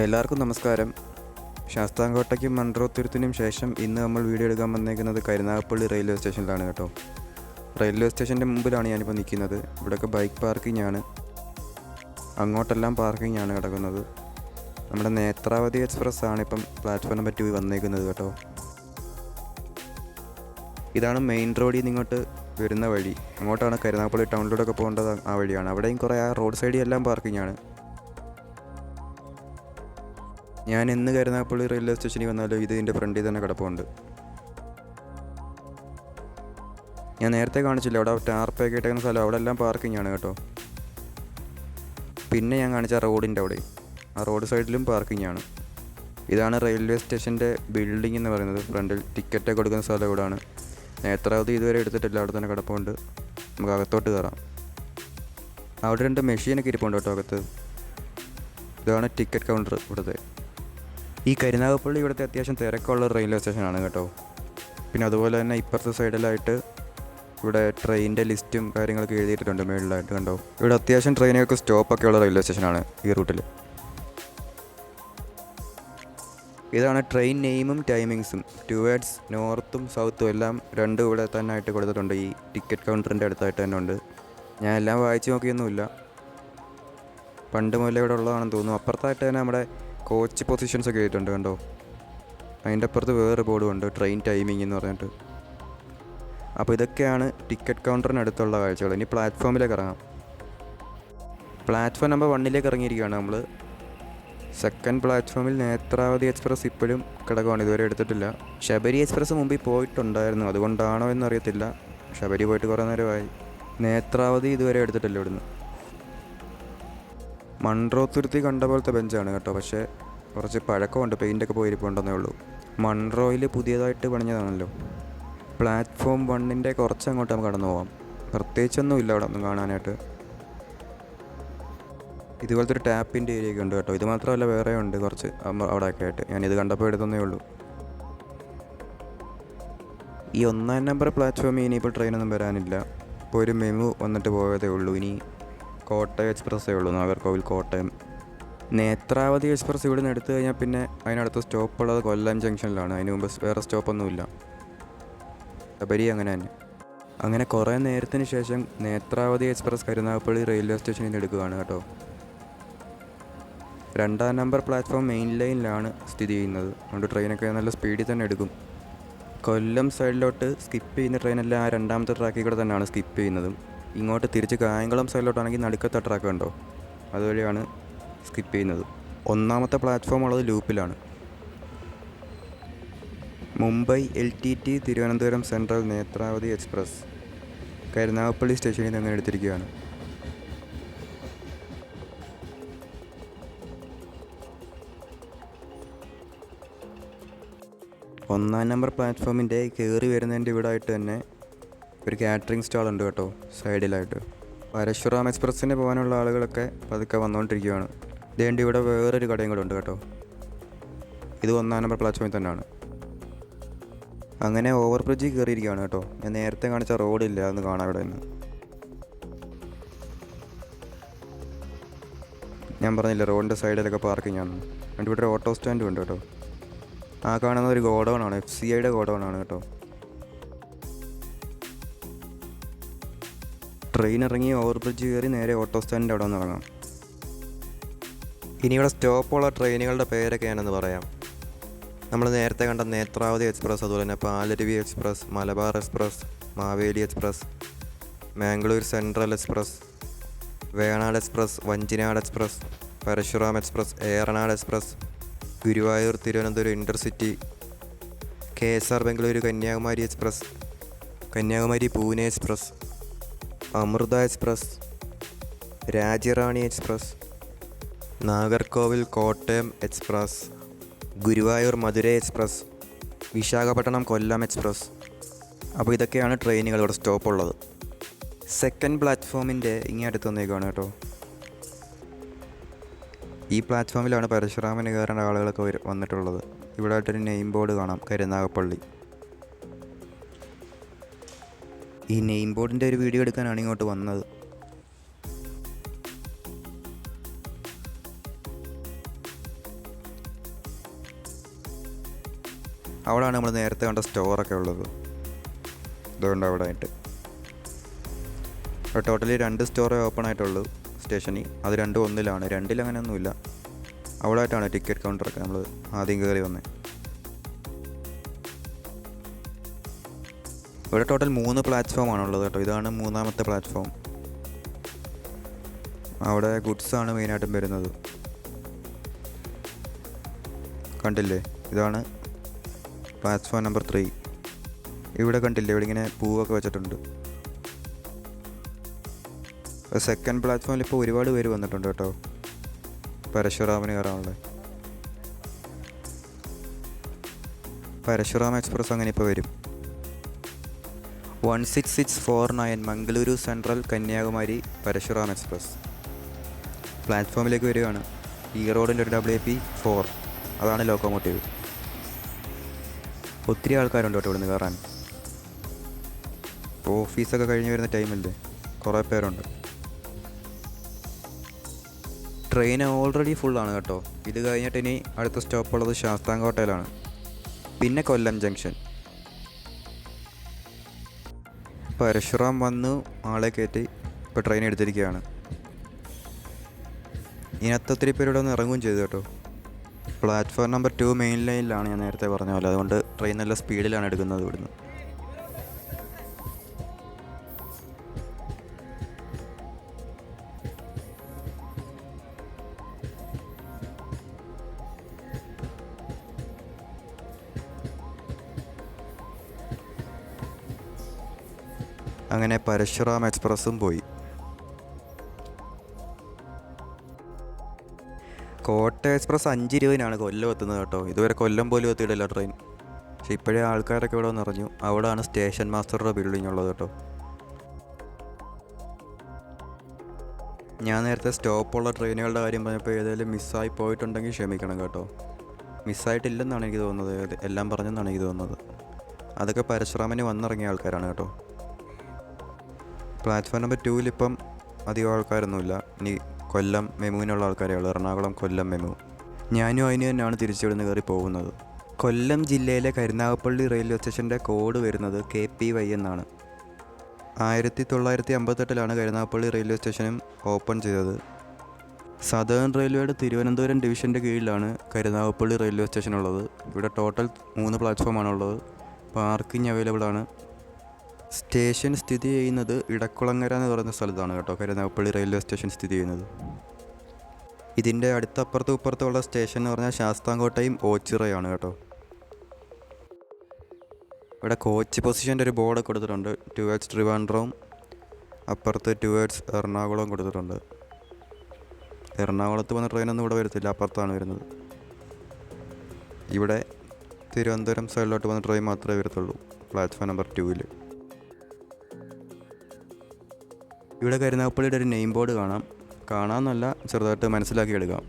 എല്ലാവർക്കും നമസ്കാരം. ശാസ്താംകോട്ടയ്ക്കും മൺട്രോത്തുരുത്തിനും ശേഷം ഇന്ന് നമ്മൾ വീഡിയോ എടുക്കാൻ വന്നേക്കുന്നത് കരുനാഗപ്പള്ളി റെയിൽവേ സ്റ്റേഷനിലാണ് കേട്ടോ. റെയിൽവേ സ്റ്റേഷന്റെ മുമ്പിലാണ് ഞാനിപ്പോൾ നിൽക്കുന്നത്. ഇവിടെയൊക്കെ ബൈക്ക് പാർക്കിംഗ് ആണ്. അങ്ങോട്ടെല്ലാം പാർക്കിംഗ് ആണ് കിടക്കുന്നത്. നമ്മുടെ നേത്രാവതി എക്സ്പ്രസ് ആണ് ഇപ്പം പ്ലാറ്റ്ഫോമിനെ പറ്റി വന്നേക്കുന്നത് കേട്ടോ. ഇതാണ് മെയിൻ റോഡിൽ നിന്ന് ഇങ്ങോട്ട് വരുന്ന വഴി. അങ്ങോട്ടാണ് കരുനാഗപ്പള്ളി ടൗണിലൂടെയൊക്കെ പോകേണ്ടത് ആ വഴിയാണ്. അവിടെയും കുറേ ആ റോഡ് സൈഡിൽ എല്ലാം പാർക്കിംഗ് ആണ്. ഞാൻ എന്ന് കരുനാഗപ്പള്ളി റെയിൽവേ സ്റ്റേഷനിൽ വന്നാലോ? ഇത് ഇതിന്റെ ഫ്രണ്ടിൽ തന്നെ കിടപ്പുണ്ട്. ഞാൻ നേരത്തെ കാണിച്ചില്ല അവിടെ ടാർപ്പൊക്കെ ഇട്ടേക്കുന്ന സ്ഥലം അവിടെ എല്ലാം പാർക്കിംഗ് ആണ് കേട്ടോ. പിന്നെ ഞാൻ കാണിച്ച റോഡിന്റെ അവിടെ. ആ റോഡ് സൈഡിലും പാർക്കിംഗ് ആണ്. ഇതാണ് റെയിൽവേ സ്റ്റേഷന്റെ ബിൽഡിംഗ് എന്ന് പറയുന്നത്. ഫ്രണ്ടിൽ ടിക്കറ്റൊക്കെ കൊടുക്കുന്ന സ്ഥലം ഇവിടെയാണ്. നേത്രാവതി ഇതുവരെ എടുത്തിട്ടില്ല അവിടെ തന്നെ കിടപ്പുണ്ട്. നമുക്ക് അകത്തോട്ട് കയറാം. അവിടെ രണ്ട് മെഷീനൊക്കെ ഇരിപ്പുണ്ട് കേട്ടോ അകത്ത്. ഇതാണ് ടിക്കറ്റ് കൗണ്ടർ ഇവിടുത്തെ. ഈ കരുനാഗപ്പള്ളി ഇവിടുത്തെ അത്യാവശ്യം തിരക്കുള്ള റെയിൽവേ സ്റ്റേഷനാണ് കേട്ടോ. പിന്നെ അതുപോലെ തന്നെ ഇപ്പുറത്തെ സൈഡിലായിട്ട് ഇവിടെ ട്രെയിനിന്റെ ലിസ്റ്റും കാര്യങ്ങളൊക്കെ എഴുതിയിട്ടുണ്ട് മേളിലായിട്ട് കണ്ടോ. ഇവിടെ അത്യാവശ്യം ട്രെയിനൊക്കെ സ്റ്റോപ്പൊക്കെ ഉള്ള റെയിൽവേ സ്റ്റേഷനാണ് ഈ റൂട്ടിൽ ഇതാണ് ട്രെയിൻ നെയിമും ടൈമിങ്സും ടുവേഡ്സ് നോർത്തും സൗത്തും എല്ലാം രണ്ടും ഇവിടെ തന്നെ ആയിട്ട് കൊടുത്തിട്ടുണ്ട്. ഈ ടിക്കറ്റ് കൗണ്ടറിന്റെ അടുത്തായിട്ട് തന്നെ ഉണ്ട്. ഞാൻ എല്ലാം വായിച്ചു നോക്കിയൊന്നുമില്ല. പണ്ട് മുതലേ ഇവിടെ ഉള്ളതാണെന്ന് തോന്നുന്നു. അപ്പുറത്തായിട്ട് തന്നെ നമ്മുടെ കോച്ച് പൊസിഷൻസ് ഒക്കെ ആയിട്ടുണ്ട് കണ്ടോ? അതിന്റെ അപ്പുറത്ത് വേറെ ബോർഡും ഉണ്ട് ട്രെയിൻ ടൈമിംഗ് എന്ന് പറഞ്ഞിട്ട്. അപ്പോൾ ഇതൊക്കെയാണ് ടിക്കറ്റ് കൗണ്ടറിനടുത്തുള്ള കാഴ്ചകൾ. ഇനി പ്ലാറ്റ്ഫോമിലേക്ക് ഇറങ്ങാം. പ്ലാറ്റ്ഫോം നമ്പർ വണ്ണിലേക്ക് ഇറങ്ങിയിരിക്കുകയാണ് നമ്മൾ സെക്കൻഡ് പ്ലാറ്റ്ഫോമിൽ നേത്രാവതി എക്സ്പ്രസ് ഇപ്പോഴും കിടക്കുവാണ്. ഇതുവരെ എടുത്തിട്ടില്ല. ശബരി എക്സ്പ്രസ് മുമ്പിൽ പോയിട്ടുണ്ടായിരുന്നു. അതുകൊണ്ടാണോ എന്നറിയത്തില്ല. ശബരി പോയിട്ട് കുറേ നേരമായി. നേത്രാവതി ഇതുവരെ എടുത്തിട്ടില്ല ഇവിടുന്ന്. മൺട്രോത്തുരുത്തി കണ്ട പോലത്തെ ബെഞ്ചാണ് കേട്ടോ. പക്ഷേ കുറച്ച് പഴക്കമുണ്ട് പെയിന്റൊക്കെ പോയിരിപ്പുണ്ടെന്നേ ഉള്ളൂ. മൺറോയിൽ പുതിയതായിട്ട് പണിഞ്ഞതാണല്ലോ. പ്ലാറ്റ്ഫോം വണ്ണിന്റെ കുറച്ച് അങ്ങോട്ട് നമുക്ക് കടന്നു പോകാം പ്രത്യേകിച്ചൊന്നും ഇല്ല അവിടെ ഒന്നും കാണാനായിട്ട്. ഇതുപോലത്തെ ഒരു ടാപ്പിന്റെ ഏരിയ ഒക്കെ ഉണ്ട് കേട്ടോ. ഇത് മാത്രമല്ല വേറെ ഉണ്ട് കുറച്ച് അവിടെയൊക്കെ ആയിട്ട്. ഞാനിത് കണ്ടപ്പോൾ എടുത്തതേ ഉള്ളൂ. ഈ ഒന്നാം നമ്പർ പ്ലാറ്റ്ഫോമിൽ ഇനിയിപ്പോൾ ട്രെയിനൊന്നും വരാനില്ല. ഇപ്പോൾ ഒരു മെമു വന്നിട്ട് പോയതേ ഉള്ളൂ. ഇനി കോട്ടയം എക്സ്പ്രസ്സേ ഉള്ളൂ. നാഗർകോവിൽ കോട്ടയം. നേത്രാവതി എക്സ്പ്രസ് ഇവിടെ നിന്ന് എടുത്തു കഴിഞ്ഞാൽ പിന്നെ അതിനടുത്ത് സ്റ്റോപ്പ് ഉള്ളത് കൊല്ലം ജംഗ്ഷനിലാണ് അതിന് മുമ്പ് വേറെ സ്റ്റോപ്പൊന്നുമില്ല ശബരി അങ്ങനെ തന്നെ. അങ്ങനെ കുറേ നേരത്തിന് ശേഷം നേത്രാവതി എക്സ്പ്രസ് കരുനാഗപ്പള്ളി റെയിൽവേ സ്റ്റേഷനിൽ നിന്ന് എടുക്കുകയാണ് കേട്ടോ. രണ്ടാം നമ്പർ പ്ലാറ്റ്ഫോം മെയിൻ ലൈനിലാണ് സ്ഥിതി ചെയ്യുന്നത്. അതുകൊണ്ട് ട്രെയിനൊക്കെ നല്ല സ്പീഡിൽ തന്നെ എടുക്കും. കൊല്ലം സൈഡിലോട്ട് സ്കിപ്പ് ചെയ്യുന്ന ട്രെയിനെല്ലാം ആ രണ്ടാമത്തെ ട്രാക്കിൽ കൂടെ തന്നെയാണ് സ്കിപ്പ് ചെയ്യുന്നതും. ഇങ്ങോട്ട് തിരിച്ച് കായംകുളം സൈഡിലോട്ടാണെങ്കിൽ നടുക്കത്തെ ട്രാക്ക് ഉണ്ടോ അതുവഴിയാണ് സ്കിപ്പ് ചെയ്യുന്നത്. ഒന്നാമത്തെ പ്ലാറ്റ്ഫോം ഉള്ളത് ലൂപ്പിലാണ്. Mumbai L T T Thiruvananthapuram central Netravati express. Karunagappally സ്റ്റേഷനിൽ നിന്ന് അങ്ങനെ എടുത്തിരിക്കുകയാണ്. ഒന്നാം നമ്പർ പ്ലാറ്റ്ഫോമിന്റെ കയറി വരുന്നതിന്റെ ഇവിടെ ആയിട്ട് തന്നെ ഒരു കാറ്ററിംഗ് സ്റ്റാൾ ഉണ്ട് കേട്ടോ സൈഡിലായിട്ട് പരശുറാം എക്സ്പ്രസ്സിന് പോകാനുള്ള ആളുകളൊക്കെ പതുക്കെ വന്നുകൊണ്ടിരിക്കുകയാണ്. ഇതേണ്ട ഇവിടെ വേറൊരു കടയും കൂടെ ഉണ്ട് കേട്ടോ. ഇത് ഒന്നാം നമ്പർ പ്ലാറ്റ്ഫോമിൽ തന്നെയാണ്. അങ്ങനെ ഓവർ ബ്രിഡ്ജിൽ കയറിയിരിക്കുകയാണ് കേട്ടോ. ഞാൻ നേരത്തെ കാണിച്ച റോഡില്ല അതൊന്ന് കാണാം ഇവിടെ നിന്ന്. ഞാൻ പറഞ്ഞില്ല റോഡിന്റെ സൈഡിലൊക്കെ പാർക്കിംഗ് ആണ്. എന്നിട്ട് ഇവിടെ ഒരു ഓട്ടോ സ്റ്റാൻഡും ഉണ്ട് കേട്ടോ. ആ കാണുന്ന ഒരു ഗോഡൗൺ ആണ് എഫ് സി ഐയുടെ ഗോഡൗൺ ആണ് കേട്ടോ. ട്രെയിൻ ഇറങ്ങി ഓവർ ബ്രിഡ്ജ് കയറി നേരെ ഓട്ടോ സ്റ്റാൻഡിന്റെ അവിടെ നിന്ന് ഇറങ്ങാം. ഇനി ഇവിടെ സ്റ്റോപ്പുള്ള ട്രെയിനുകളുടെ പേരൊക്കെയാണെന്ന് പറയാം. നമ്മൾ നേരത്തെ കണ്ട നേത്രാവതി എക്സ്പ്രസ് അതുപോലെ തന്നെ Palaruvi express Malabar express Maveli express Mangalore central express Venad express Vanchinad express Parasuram express Ernad express Guruvayur Thiruvananthapuram intercity K S R Bengaluru Kanyakumari express Kanyakumari Pune express Amrita express Rajyarani express Nagercoil Kottayam express Guruvayur Madurai express Visakhapatnam Kollam express. അപ്പോൾ ഇതൊക്കെയാണ് ട്രെയിനുകൾ ഇവിടെ stop ഉള്ളത് second പ്ലാറ്റ്ഫോമിന്റെ ഇങ്ങനെ അടുത്ത് വന്നേക്കാണ് കേട്ടോ. ഈ പ്ലാറ്റ്ഫോമിലാണ് പരശുരാമന് കയറേണ്ട ആളുകളൊക്കെ വന്നിട്ടുള്ളത്. ഇവിടെ ആയിട്ടൊരു നെയിം ബോർഡ് കാണാം കരുനാഗപ്പള്ളി. ഈ നെയിം ബോർഡിന്റെ ഒരു വീഡിയോ എടുക്കാനാണ് ഇങ്ങോട്ട് വന്നത്. അവിടെയാണ് നമ്മൾ നേരത്തെ കണ്ട സ്റ്റോറൊക്കെ ഉള്ളത്. ഇതുകൊണ്ട് അവിടെ ആയിട്ട് ടോട്ടലി രണ്ട് സ്റ്റോറേ ഓപ്പൺ ആയിട്ടുള്ളൂ സ്റ്റേഷനിൽ അത് രണ്ടും ഒന്നിലാണ്. രണ്ടിൽ അങ്ങനെയൊന്നുമില്ല. അവിടെ ആയിട്ടാണ് ടിക്കറ്റ് കൗണ്ടറൊക്കെ നമ്മൾ ആദ്യം കയറി വന്നത് ഇവിടെ ടോട്ടൽ മൂന്ന് പ്ലാറ്റ്ഫോമാണ് ഉള്ളത് കേട്ടോ. ഇതാണ് മൂന്നാമത്തെ പ്ലാറ്റ്ഫോം അവിടെ ഗുഡ്സാണ് മെയിനായിട്ടും വരുന്നത്. കണ്ടില്ലേ? ഇതാണ് പ്ലാറ്റ്ഫോം നമ്പർ ത്രീ ഇവിടെ കണ്ടില്ലേ? ഇവിടെ ഇങ്ങനെ പൂവൊക്കെ വെച്ചിട്ടുണ്ട്. സെക്കൻഡ് പ്ലാറ്റ്ഫോമിൽ ഇപ്പോൾ ഒരുപാട് പേര് വന്നിട്ടുണ്ട് കേട്ടോ. പരശുറാമിന് കയറാനുള്ളത്. പരശുറാം എക്സ്പ്രസ് അങ്ങനെ ഇപ്പോൾ വരും. One six six four nine Mangaluru central Kanyakumari Parasuram express പ്ലാറ്റ്ഫോമിലേക്ക് വരികയാണ്. ഈ റോഡിന്റെ ഒരു ഡബ്ല്യു പി ഫോർ അതാണ് ലോക്കോമോട്ടീവ് ഒത്തിരി ആൾക്കാരുണ്ട് കേട്ടോ ഇവിടുന്ന് കയറാൻ. ഓഫീസൊക്കെ കഴിഞ്ഞ് വരുന്ന ടൈമല്ലേ? കുറേ പേരുണ്ട്. ട്രെയിൻ ഓൾറെഡി ഫുള്ളാണ് കേട്ടോ. ഇത് കഴിഞ്ഞിട്ട് ഇനി അടുത്ത സ്റ്റോപ്പുള്ളത് ശാസ്താംകോട്ടയിലാണ്. പിന്നെ കൊല്ലം ജംഗ്ഷൻ പരശുറാം വന്ന് ആളെ കയറ്റി ഇപ്പോൾ ട്രെയിൻ എടുത്തിരിക്കുകയാണ്. ഇനി ഇതിനകത്ത് ഒത്തിരി പേരോടൊന്ന് ഇറങ്ങുകയും ചെയ്തു കേട്ടോ. പ്ലാറ്റ്ഫോം നമ്പർ ടു മെയിൻ ലൈനിലാണ് ഞാൻ നേരത്തെ പറഞ്ഞ പോലെ. അതുകൊണ്ട് ട്രെയിൻ നല്ല സ്പീഡിലാണ് എടുക്കുന്നത് ഇവിടുന്ന്. അങ്ങനെ പരശുറാം എക്സ്പ്രസ്സും പോയി. കോട്ടയം എക്സ്പ്രസ് അഞ്ച് ഇരുപതിനാണ് കൊല്ലം എത്തുന്നത് കേട്ടോ. ഇതുവരെ കൊല്ലം പോലും എത്തിയിട്ടില്ല ട്രെയിൻ പക്ഷെ ഇപ്പോഴേ ആൾക്കാരൊക്കെ ഇവിടെ നിറഞ്ഞു അവിടെയാണ് സ്റ്റേഷൻ മാസ്റ്ററുടെ ബിൽഡിംഗ് ഉള്ളത് കേട്ടോ. ഞാൻ നേരത്തെ സ്റ്റോപ്പുള്ള ട്രെയിനുകളുടെ കാര്യം പറഞ്ഞപ്പോൾ ഏതെങ്കിലും മിസ്സായി പോയിട്ടുണ്ടെങ്കിൽ ക്ഷമിക്കണം കേട്ടോ. മിസ്സായിട്ടില്ലെന്നാണ് എനിക്ക് തോന്നുന്നത്. എല്ലാം പറഞ്ഞെന്നാണ് എനിക്ക് തോന്നുന്നത്. അതൊക്കെ പരശുറാമിന് വന്നിറങ്ങിയ ആൾക്കാരാണ് കേട്ടോ. പ്ലാറ്റ്ഫോം നമ്പർ ടൂവിൽ ഇപ്പം അധികം ആൾക്കാരൊന്നുമില്ല. ഇനി കൊല്ലം മെമുവിനുള്ള ആൾക്കാരേ ഉള്ളൂ. എറണാകുളം കൊല്ലം മെമു. ഞാനും അതിന് തന്നെയാണ് തിരിച്ചിവിടുന്ന് കയറി പോകുന്നത്. കൊല്ലം ജില്ലയിലെ കരുനാഗപ്പള്ളി റെയിൽവേ സ്റ്റേഷന്റെ കോഡ് വരുന്നത് കെ പി വൈ എന്നാണ്. ആയിരത്തി തൊള്ളായിരത്തി അമ്പത്തെട്ടിലാണ് കരുനാഗപ്പള്ളി റെയിൽവേ സ്റ്റേഷനും ഓപ്പൺ ചെയ്തത്. സദേൺ റെയിൽവേയുടെ തിരുവനന്തപുരം ഡിവിഷന്റെ കീഴിലാണ് കരുനാഗപ്പള്ളി റെയിൽവേ സ്റ്റേഷൻ ഉള്ളത് ഇവിടെ ടോട്ടൽ മൂന്ന് പ്ലാറ്റ്ഫോമാണുള്ളത്. പാർക്കിംഗ് അവൈലബിൾ ആണ് സ്റ്റേഷൻ സ്ഥിതി ചെയ്യുന്നത് ഇടക്കുളങ്ങര എന്ന് പറയുന്ന സ്ഥലത്താണ് കേട്ടോ. കരുനാഗപ്പള്ളി റെയിൽവേ സ്റ്റേഷൻ സ്ഥിതി ചെയ്യുന്നത്. ഇതിന്റെ അടുത്തപ്പുറത്തും ഇപ്പുറത്തുള്ള സ്റ്റേഷൻ എന്ന് പറഞ്ഞാൽ ശാസ്താംകോട്ടയും ഓച്ചിറയാണ് കേട്ടോ. ഇവിടെ കോച്ച് പൊസിഷന്റെ ഒരു ബോർഡ് കൊടുത്തിട്ടുണ്ട്. ടുവേഡ്സ് ട്രിവാൻഡ്രവും അപ്പുറത്ത് ടുവേഡ്സ് എറണാകുളവും കൊടുത്തിട്ടുണ്ട്. എറണാകുളത്ത് വന്ന ട്രെയിനൊന്നും ഇവിടെ വരത്തില്ല അപ്പുറത്താണ് വരുന്നത്. ഇവിടെ തിരുവനന്തപുരം സൈഡിലോട്ട് വന്ന ട്രെയിൻ മാത്രമേ വരത്തുള്ളൂ പ്ലാറ്റ്ഫോം നമ്പർ ടൂവിൽ ഇവിടെ കരുനാഗപ്പള്ളിയുടെ ഒരു നെയിം ബോർഡ് കാണാം. കാണാമെന്നല്ല ചെറുതായിട്ട് മനസ്സിലാക്കി എടുക്കാം.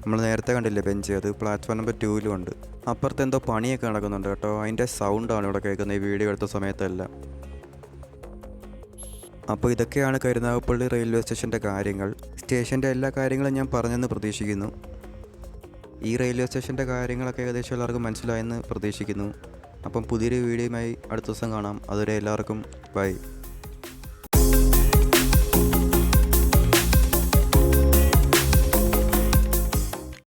നമ്മൾ നേരത്തെ കണ്ടില്ലേ ബെഞ്ച്? അത് പ്ലാറ്റ്ഫോം നമ്പർ ടൂവിലും ഉണ്ട്. അപ്പുറത്ത് എന്തോ പണിയൊക്കെ നടക്കുന്നുണ്ട് കേട്ടോ. അതിന്റെ സൗണ്ടാണ് ഇവിടെ കേൾക്കുന്നത് ഈ വീഡിയോ എടുത്ത സമയത്തെല്ലാം. അപ്പോൾ ഇതൊക്കെയാണ് കരുനാഗപ്പള്ളി റെയിൽവേ സ്റ്റേഷന്റെ കാര്യങ്ങൾ. സ്റ്റേഷന്റെ എല്ലാ കാര്യങ്ങളും ഞാൻ പറഞ്ഞെന്ന് പ്രതീക്ഷിക്കുന്നു. ഈ റെയിൽവേ സ്റ്റേഷന്റെ കാര്യങ്ങളൊക്കെ ഏകദേശം എല്ലാവർക്കും മനസ്സിലായെന്ന് പ്രതീക്ഷിക്കുന്നു. അപ്പം പുതിയൊരു വീഡിയോയുമായി അടുത്ത ദിവസം കാണാം. അതുവരെ എല്ലാവർക്കും ബൈ